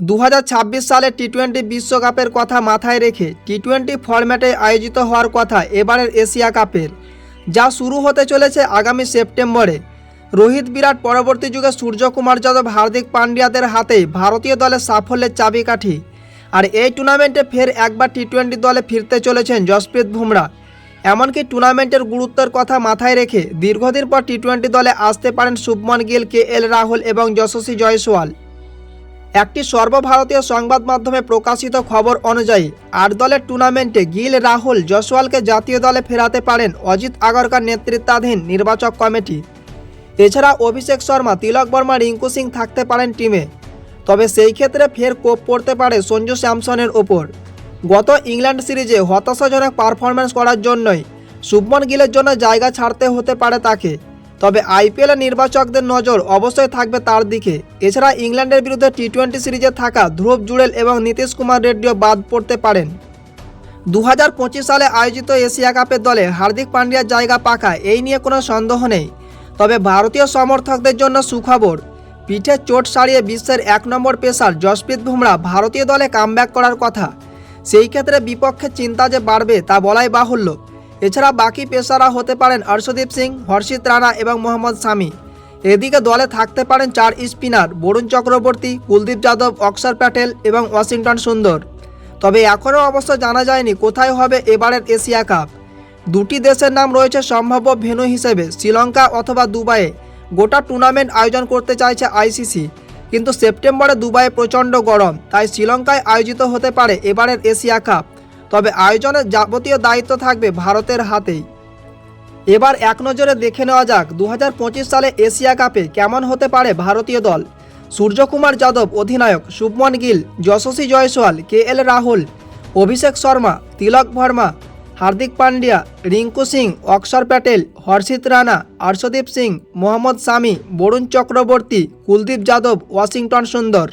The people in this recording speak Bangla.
দু হাজার ছাব্বিশ সালে টি টোয়েন্টি বিশ্বকাপের কথা মাথায় রেখে টি টোয়েন্টি ফরম্যাটে আয়োজিত হওয়ার কথা এবারের এশিয়া কাপের, যা শুরু হতে চলেছে আগামী সেপ্টেম্বরে। রোহিত বিরাট পরবর্তী যুগে সূর্যকুমার যাদব, হার্দিক পান্ডিয়াদের হাতে ভারতীয় দলের সাফল্যের চাবিকাঠি। আর এই টুর্নামেন্টে ফের একবার টি টোয়েন্টি দলে ফিরতে চলেছেন জসপ্রীত বুমরা। এমনকি টুর্নামেন্টের গুরুত্বের কথা মাথায় রেখে দীর্ঘদিন পর টি টোয়েন্টি দলে আসতে পারেন শুভমন গিল, কে এল রাহুল এবং যশস্বী জয়সওয়াল। একটি সর্বভারতীয় সংবাদ মাধ্যমে প্রকাশিত খবর অনুযায়ী, আট দলের টুর্নামেন্টে গিল রাহুল জসওয়ালকে জাতীয় দলে ফেরাতে পারেন অজিত আগরকার নেতৃত্বাধীন নির্বাচক কমিটি। এছাড়া অভিষেক শর্মা, তিলক বর্মা, রিঙ্কু সিং থাকতে পারেন টিমে। তবে সেই ক্ষেত্রে ফের কোপ পড়তে পারে সঞ্জু স্যামসনের ওপর। গত ইংল্যান্ড সিরিজে হতাশাজনক পারফরম্যান্স করার জন্যই শুভমন গিলের জন্য জায়গা ছাড়তে হতে পারে তাকে। তবে আইপিএলের নির্বাচকদের নজর অবশ্যই থাকবে তার দিকে। এছাড়া ইংল্যান্ডের বিরুদ্ধে টি টোয়েন্টি সিরিজে থাকা ধ্রুব জুড়েল এবং নীতিশ কুমার রেড্ডিও বাদ পড়তে পারেন। দু হাজার পঁচিশ সালে আয়োজিত এশিয়া কাপের দলে হার্দিক পান্ডিয়ার জায়গা পাকা, এই নিয়ে কোনো সন্দেহ নেই। তবে ভারতীয় সমর্থকদের জন্য সুখবর, পিঠে চোট সারিয়ে বিশ্বের এক নম্বর পেসার জসপ্রীত বুমরা ভারতীয় দলে কামব্যাক করার কথা। সেই ক্ষেত্রে বিপক্ষে চিন্তা যে বাড়বে তা বলাই বাহুল্য। এছাড়া বাকি পেশারা হতে পারেন হর্ষদীপ সিং, হর্ষিত রানা এবং মোহাম্মদ শামি। এদিকে দলে থাকতে পারেন চার স্পিনার, বরুণ চক্রবর্তী, কুলদীপ যাদব, অক্ষর প্যাটেল এবং ওয়াশিংটন সুন্দর। তবে এখনও অবশ্য জানা যায়নি কোথায় হবে এবারের এশিয়া কাপ। দুটি দেশের নাম রয়েছে সম্ভাব্য ভেন্যু হিসেবে, শ্রীলঙ্কা অথবা দুবাইয়ে। গোটা টুর্নামেন্ট আয়োজন করতে চাইছে আইসিসি। কিন্তু সেপ্টেম্বরে দুবাইয়ে প্রচণ্ড গরম, তাই শ্রীলঙ্কায় আয়োজিত হতে পারে এবারের এশিয়া কাপ। তবে আয়োজনের যাবতীয় দায়িত্ব থাকবে ভারতের হাতেই। এবার এক নজরে দেখে নেওয়া যাক দু হাজার পঁচিশ সালে এশিয়া কাপে কেমন হতে পারে ভারতীয় দল। সূর্যকুমার যাদব, অধিনায়ক শুভমন গিল, যশস্বী জয়সওয়াল, কে এল রাহুল, অভিষেক শর্মা, তিলক ভার্মা, হার্দিক পান্ডিয়া, রিঙ্কু সিং, অক্ষর প্যাটেল, হর্ষিত রানা হর্ষদীপ সিং, মোহাম্মদ শামি, বরুণ চক্রবর্তী, কুলদীপ যাদব, ওয়াশিংটন সুন্দর।